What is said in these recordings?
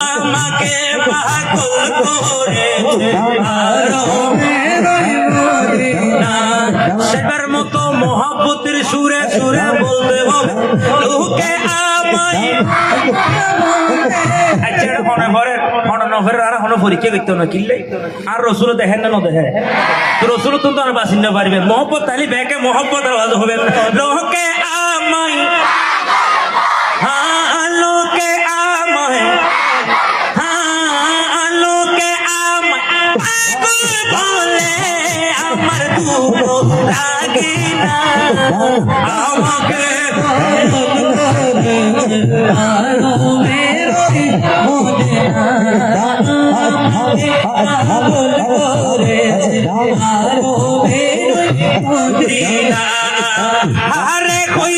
আমাকে পাগল মতো মহাব্বতের সুরে সুরে বলতে হবে আচ্ছা মনে করে, মনে নফের আর হনো পরীক্ষা করতে না কিনলে আর রসুল দেখেন না দেখে রসুল তো আর বাসিন না। মহব্বত তাহলে ব্যাকে মহব্বত আওয়াজ হবে লোকে আমার লাগে না আমাকে আরে কই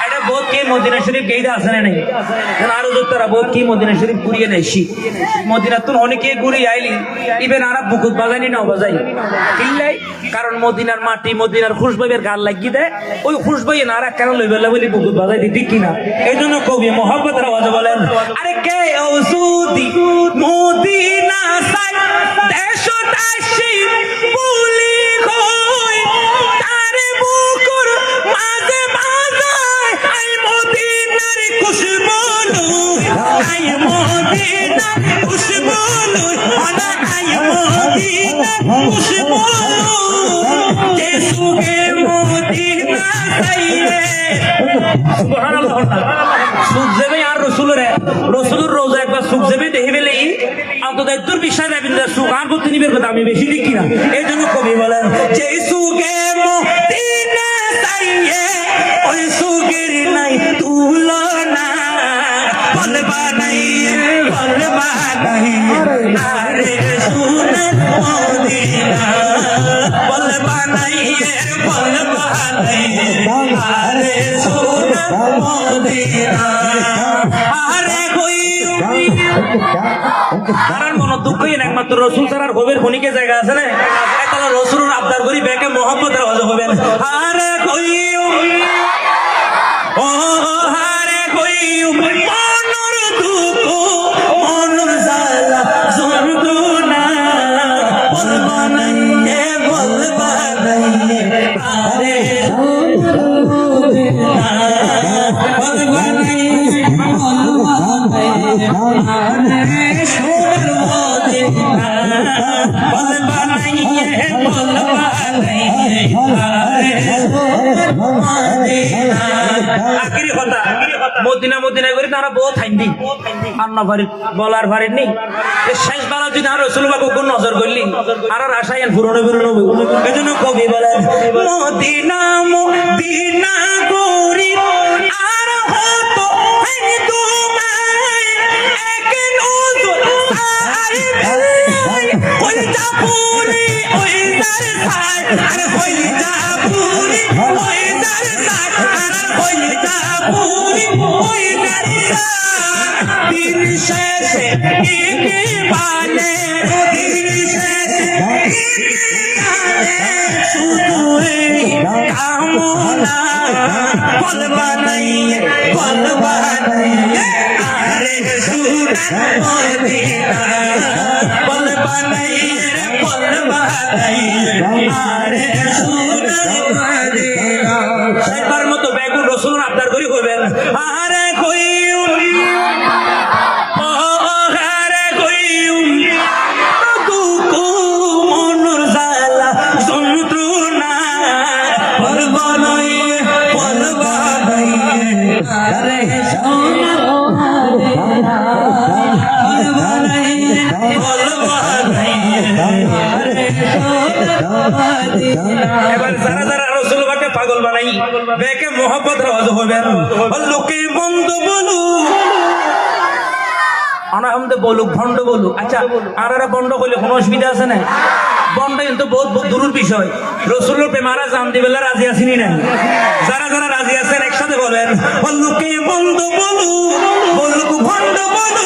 বোধ কি মদিনা শরীফ কেই আছে না নাই? আর উত্তরা বোধ কি মদিনা শরীফ ঘুরিয়ে নেছি মদিনা তো অনেকে ঘুরে আইলি ইভেন আর বুকুত বাজানি না বাজাই। কিল্লাই কারণ মদিনার মাটি, মদিনার খুশবাইয়ের গাল লাগিয়ে দেয়। ওই খুশবাই না কেন লইবে বলি বুকুত বাজাই দিদি কিনা। এই জন্য কবি মোহাম্মতের আওয়াজ বলেন, আরে কে ওসুদি মদিনা সাই দেশটাশি বুলি কই তারে বুকুর মাঝে খুশবুলু আই মদিনার খুশবুলু আনা আই মদিনার খুশবুলু যে সুগে মদিনা সাইরে সুবহানাল্লাহ সুখ যাবে আর রসুলের রসুলের রোজা কবি বলেন, যে সুখে মদিনা সাইয়ে ওই সুখের তুলনা কারণ মন দুঃখ একমাত্র রসুল ছাড়ার হবের খনিকে জায়গা আছে না? একলা রসুল আবদার করি, ব্যাকে মোহাম্মদ রাজা হবেন আরে কই মদিনা মদিনা করে তারা বহুত থাইন্দি আন্না ভারি বলার ভারি নেই। শেষ বেলা যদি আর রসুল বাবু কোন নজর করলি, আর আশায় পুরনো পুরনো এই জন্য কবি বলেন, মদিনা মদিনা বল বানাইয়ে বল বানাইয়ে আরে রসুন আবদার করি করবেন আরে কই এবার যারা যারা রসুল বাকে পাগল বানাই, বেকে মোহাম্মত রাজ হবে। লোকে বন্ধ বলু আনাহামদে বলুক, ভণ্ড বলুক। আচ্ছা আনারা বন্ড করলে কোনো অসুবিধা আছে না বন্ড কিন্তু বহুত দূরের বিষয়। রসুলের প্রেমারা জান দিবেলা রাজি আসেনি না যারা যারা রাজি আছেন, একসাথে বলেন লোকে বন্ধ বলু বলুক, ভণ্ড বলু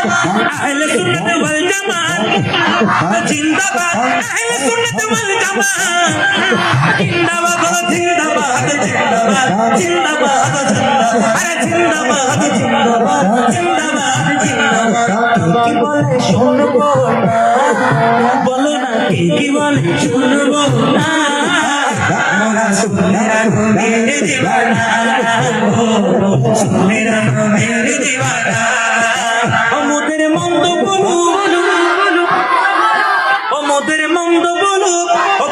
সুন্নাত ওয়াল জামাত জিন্দাবাদ আহলে সুন্নাত ওয়াল জামাত জিন্দাবাদ জিন্দাবাদ জিন্দাবাদ জিন্দাবাদ আরে জিন্দাবাদ জিন্দাবাদ জিন্দাবাদ জিন্দাবাদ কি বলে শুনব না বলো না কে কি বলে শুনব না মোরা সুন্নার মেরে দিওয়ানা ও মেরা মেরে দিওয়ানা ও মোদের মন্দ বলু ও মোদের মন্দ বলু ও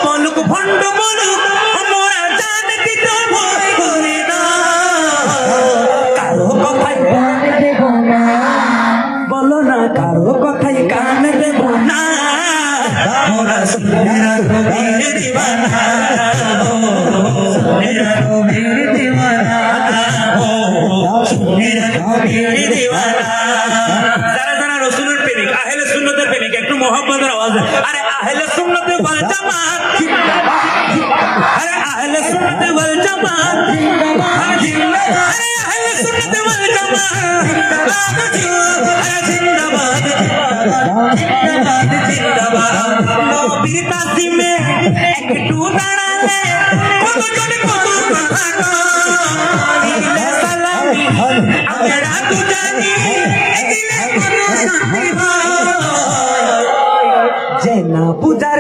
ভণ্ড বলু ও মোরা জান দিতে ভয় করে না। কারও কথাই বলো না, কারও কথাই কান দেব না। মোরা সুনেরা রবির সুন্নতে ওয়াল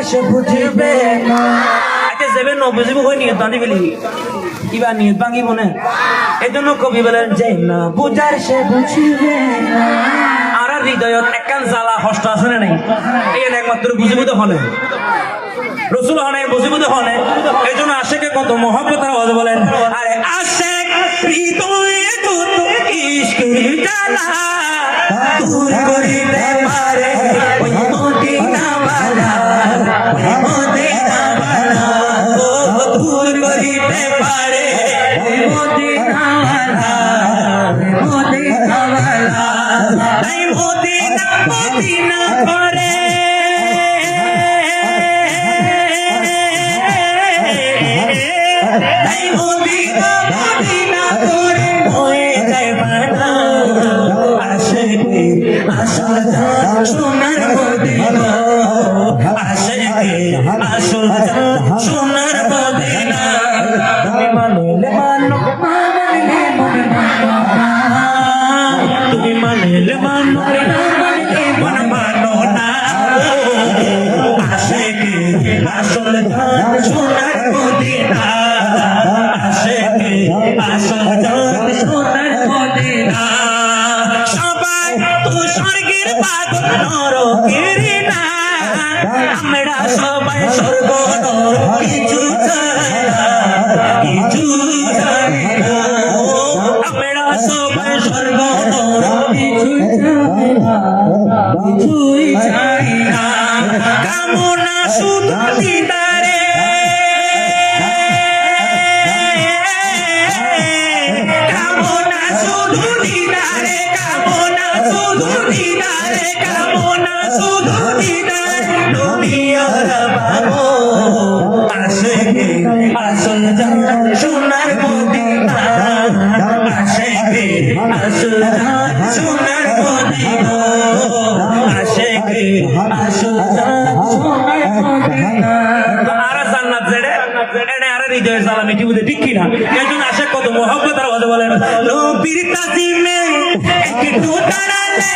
সে বুঝবে না। আচ্ছা যাবে ন বুঝব কই নিয়ত বাঁধি ফেলি। কিবা নিয়ত ভাঙি মনে। এই জন্য কবি বলেন, যে না বুঝার সে বুঝবে না। আর হৃদয়ত একান জ্বালা কষ্ট আছে না নাই? এই একমাত্র বুঝিব তো হনে রসুল হনে বুঝিব তো হনে এই জন্য আশেকে কত মহব্বত আওয়াজ বলেন, আরে আশেক, হৃদয়ে কত ইশকের জ্বালা। মদিনা করে মদিনা মদিনা আসল জান সোনার কিছুই চাই না কামনা শুধু দিদারে কামনা শুধু দিদারে কামনা শুধু হৃদয়ের দিকি না এই জন্য আশা কত মহব্বত আর কথা বলেন নবীর তাজিমে একটু দাঁড়ালে।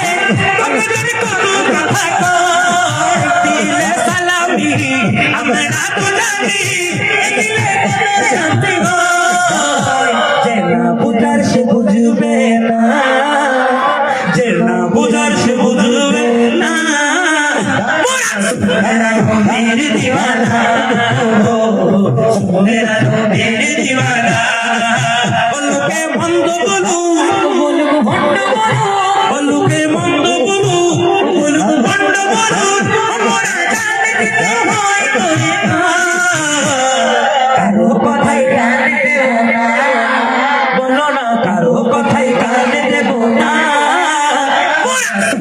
দিলে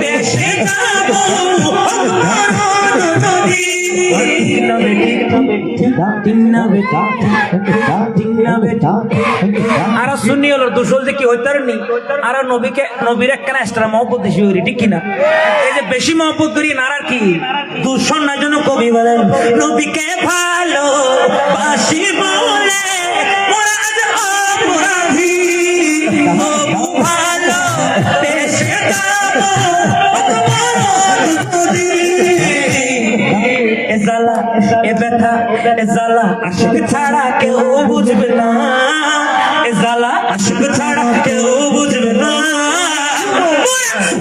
বেশে আর শুনি হলো দুশো যে কি হইতার নি? আর নবীকে নবীর একখানা এক্সট্রা মহব্বত বেশি ঠিক কিনা? এই যে বেশি মহব্বত করি নারার কি? দূষণ না জন্য কবি বলেন, নবীকে ভালো বাসি তবু ভালো বেশে যাব এ জ্বালা এ ব্যথা এ জ্বালা আশিক ছাড়া কেউ বুঝবে না। এ জ্বালা আশিক ছাড়া কেউ বুঝবে না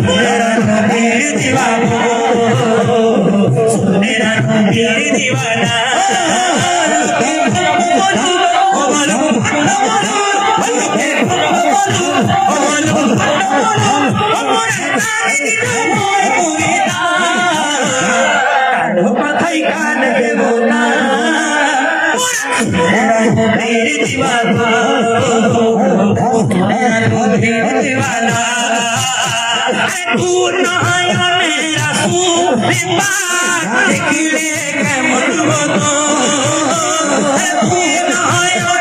মেরা নবীর দিওয়ানা মেরা নবীর দিওয়ানা কারও কথাই কান দেব না মেরে দিওয়ানা মেরে দিওয়ানা তু কেমন হতো তু পাক দেখলে কেমন হতো নবীর যুগে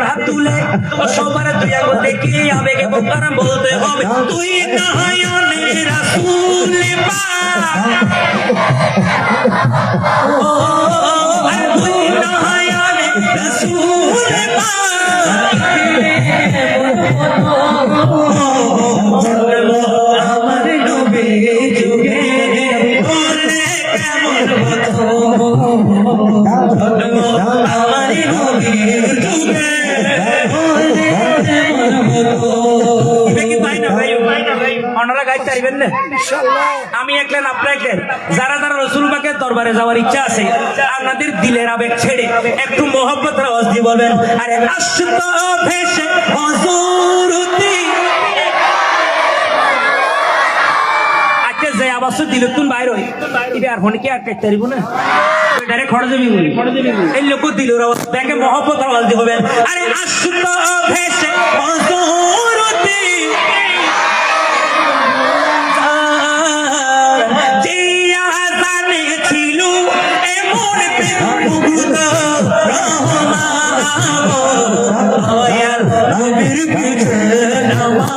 হাত তুলে সবার দুই আগুন দেখি আবেগে বোকার বলতে হবে। তুই রাসূল পাক ও, আরে তুই নয়নে রাসূল পারবেন না? আমি একলেন আপনি একলেন যারা যারা রসুলবাকে দরবারে যাওয়ার ইচ্ছা আছে, আপনাদের দিলের আবেগ ছেড়ে একটু মোহব্বত আওয়াজ দিয়ে বলবেন, আরে আশত ভেসে হজুরতি দিয়ে বলবেন, আরে হজুরতি দয়াল নবীর পিছে নামাজ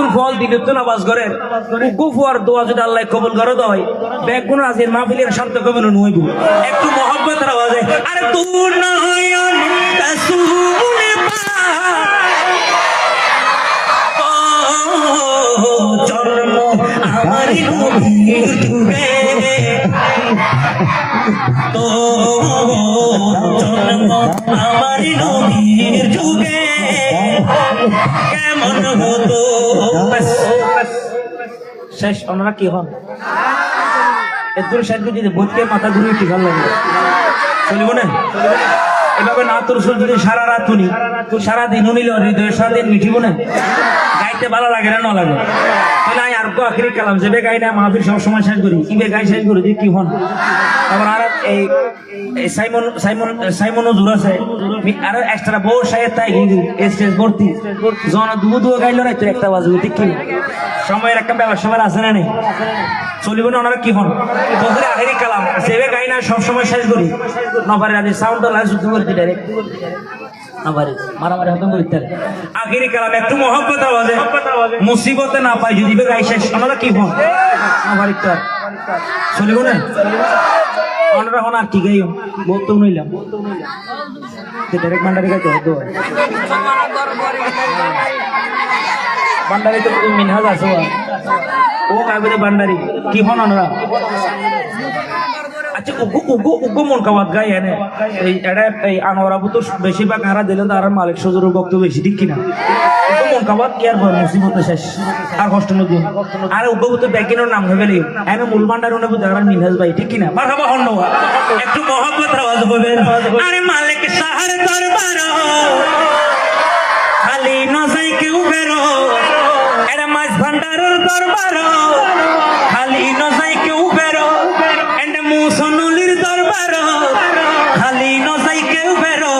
এই ফল দিলে তো নামাজ করেন। গুফুয়ার দোয়া যদি আল্লাহ কবুল করে দেয় বেগুন আজির মাহফিলের শর্ত কবুল নইব একটু মহব্বত আওয়াজে, আরে তুই নয়ন রাসূল পাক। ও জন্ম আমার নবীর যুগে। তো জন্ম আমার নবীর যুগে কেমন হতো। শেষ ওনারা কি হন? এর শেষ যদি বোধকে মাথা ঘুরে কি ভালো লাগবে চলিব না? এভাবে না তোর যদি সারা রাত শুনি সারাদিন দিন শুনিল হৃদয়ের সারাদিন মিঠিব না? গাইতে ভালো লাগে না না লাগে তাহলে আমি আর আখিরি কালাম, যে বে গাই না, মাহফিল সব সময় শেষ করি। কি বে গাই শেষ করি কি হন? তারপর আর এই সাইমন সাইমন সাইমনও জোর আছে। আর এক্সট্রা বউ সাহেব তাই স্টেজ ভর্তি। জন দুবু দুবু গাইল রাই তোর একটা বাজবে ঠিক কি? সময়ের একটা সবার আছে না নেই চলিব না, ওনারা কি হন? বছরে আখেরি কালাম সেবে গাই না সবসময় শেষ করি। নবারে আদি সাউন্ড লাইন শুদ্ধ করতে ডাইরেক্ট নবারে মারামারি হতম করতে আখেরি কালাম একটু মহব্বত আওয়াজে। মুসিবতে না পাই যদি বে গাই শেষ কি হন তো আর চলিব না? ওনারা হন আর কি গাই বহুত নইলাম। ডাইরেক্ট মান্ডারি গাইতে হতো বান্ডারি তো মিনহাজ আছে। ও। কাগজে বান্ডারি কি হন ওনারা আচ্ছা উগু উগু উগু মন কাবাত গাই এনে। এই এটা এই আনোয়ারাবু তো বেশিরভাগ হারা দিলেন, তার মালিক সজুর বক্তব্য বেশি, ঠিক কিনা? উগু মন কাবাত কি আর ভয়, মুসিবত শেষ। আর কষ্ট নদী। আর নাম হয়ে গেলি এনে মূল বান্ডার উনি বুঝে ভাই, ঠিক কিনা? মারহাবা হন একটু মহব্বত আওয়াজ বলবেন আরে মালিক, সাহার দরবার খালি নজাই কেউ বেরো। এরা মাছ ভান্ডারের দরবার খালি নজাই কেউ বেরো। এন্ড দরবার, খালি নজাই কেউ বেরো,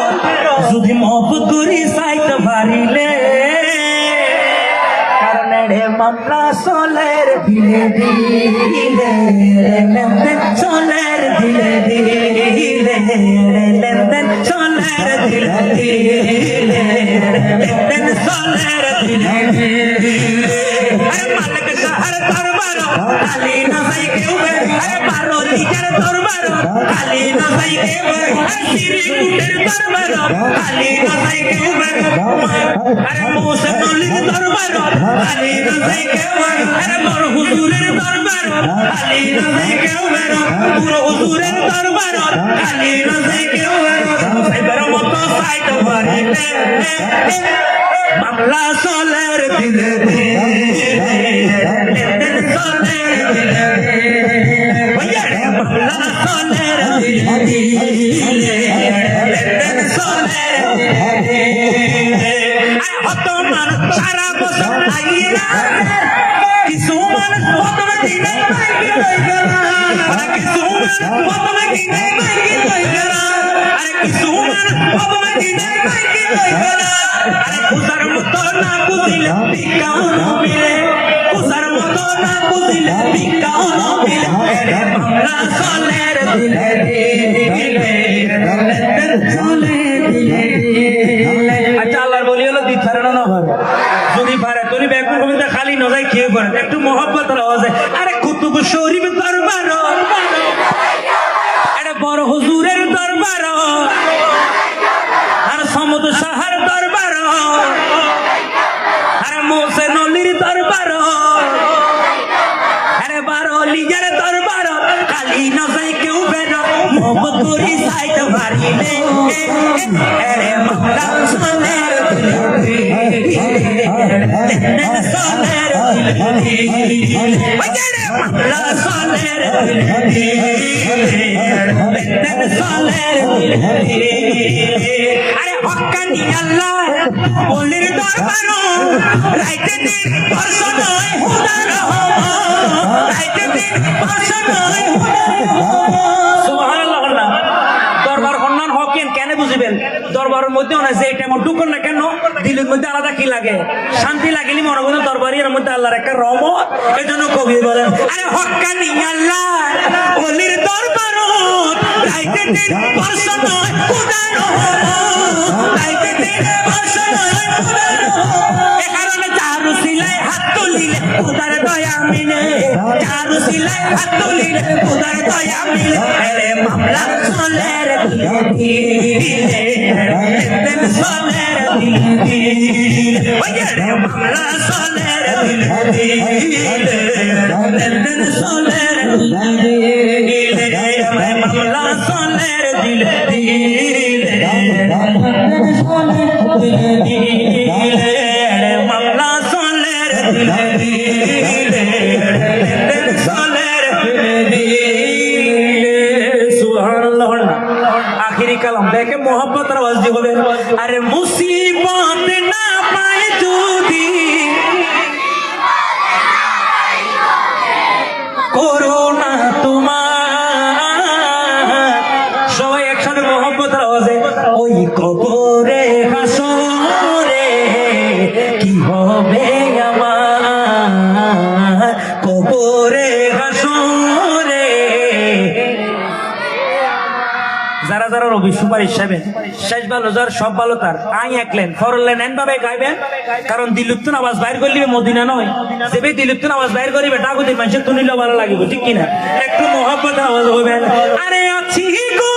যদি মহব্বত করি সাইতে পারিলে মামলা সোলের দিলে দিলে লেনদেন সোলের দিলে দিলে লেনদেন সোলের দিলে দিলে লেনদেন সোলের দিলে দিলে। না যাই কেউ আরে মুসলিম দরবার না যাই কেউ আরে বড় হুজুরের দরবার না যাই কেউ পুরো হুজুরের দরবার না যাই কেউ এবার মতো সাইড পারিলে বাংলা সোলের দিলে দিলে সোলের দিলে সোলের দিলে হত মান সারা বছর আইয়া কিছু মানুষ প্রথমে দিনে বাইকে লই গেল আরে কিছু মানুষ প্রথমে দিনে বাইকে লই গেল আরে কিছু মানুষ প্রথমে দিনে বাইকে লই গেল আরে খুশার মতো না বুঝিলে ভিক্ষাও না মিলে খুশার মতো না বুঝিলে ভিক্ষাও না মিলে আরে বাংলা সলের দিলে দিলে চলে দিলে দিলে। আচ্ছা আল্লাহর বলি হলো দিতে পারে না না যদি পারে তুমি ব্যাকুল কবিতা খালি নজাই খেয়ে পড়ে। একটু মহব্বত আওয়াজে আরে কুতুব শরীফ দরবার আরে বড় হুজুরের দরবার আর সমুদ্র সাহার দরবার আরে মোসে মারিলে আরে মহলা সোনের সোনের বাজারে মহলা সোনের সোনের আরে হক্কানি আল্লাহ বলির দরবার রাইতে দিন বর্ষ নয় হুদার রাইতে দিন বর্ষ নয় সুবহানাল্লাহ আল্লাহ দরবার হকেন কেন বুঝিবেন? দরবারের মধ্যে না, যে টাইম ঢুকুন না কেন? দিলের মধ্যে আলাদা কি লাগে? শান্তি লাগেনি মনে করেন দরবারের মধ্যে আল্লাহর একটা রহমত। এই জন্য কবি বলেন, আরে আল্লাহ দরবার উদার দয়া মিলে, চারু সিলাই হাত তুলিলে উদার দয়া মিলে। আরে মামলা চলের দিলে দিলে চলের দিলে। ওয়ে রে মামলা চলের দিলে দিলে চলের দিলে মামলা চলের দিলে দিলে। যার সব ভালো তার। আই একলেন ফরলেন এন গাইবেন? কারণ দিলুপ্ত আওয়াজ বাইর করলিবে মদিনা নয়। যেবে দিলুপ্ত আওয়াজ বাইর করিবে টাকুদের মানুষের তুনিল ভালো লাগিব, ঠিক কিনা? একটু মহাব্বত আওয়াজ হবেন আরে আছি গো!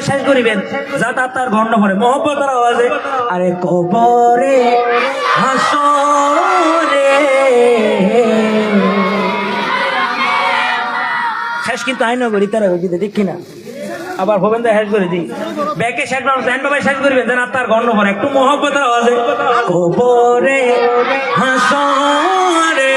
বাবা শেষ করিবেন। যা তার তার গণ্য করে মহব্বতের আওয়াজে। আরে কবরে, হাসরে। শেষ কিন্তু আইন করি তারা হইতে ঠিক কিনা? আবার ভবেন দা শেষ করে দিই। ব্যাকে শেষ করবেন ধ্যান বাবা শেষ করবেন, যেন আত্মার গণ্য করে একটু মহব্বতের আওয়াজে। কবরে, হাসরে।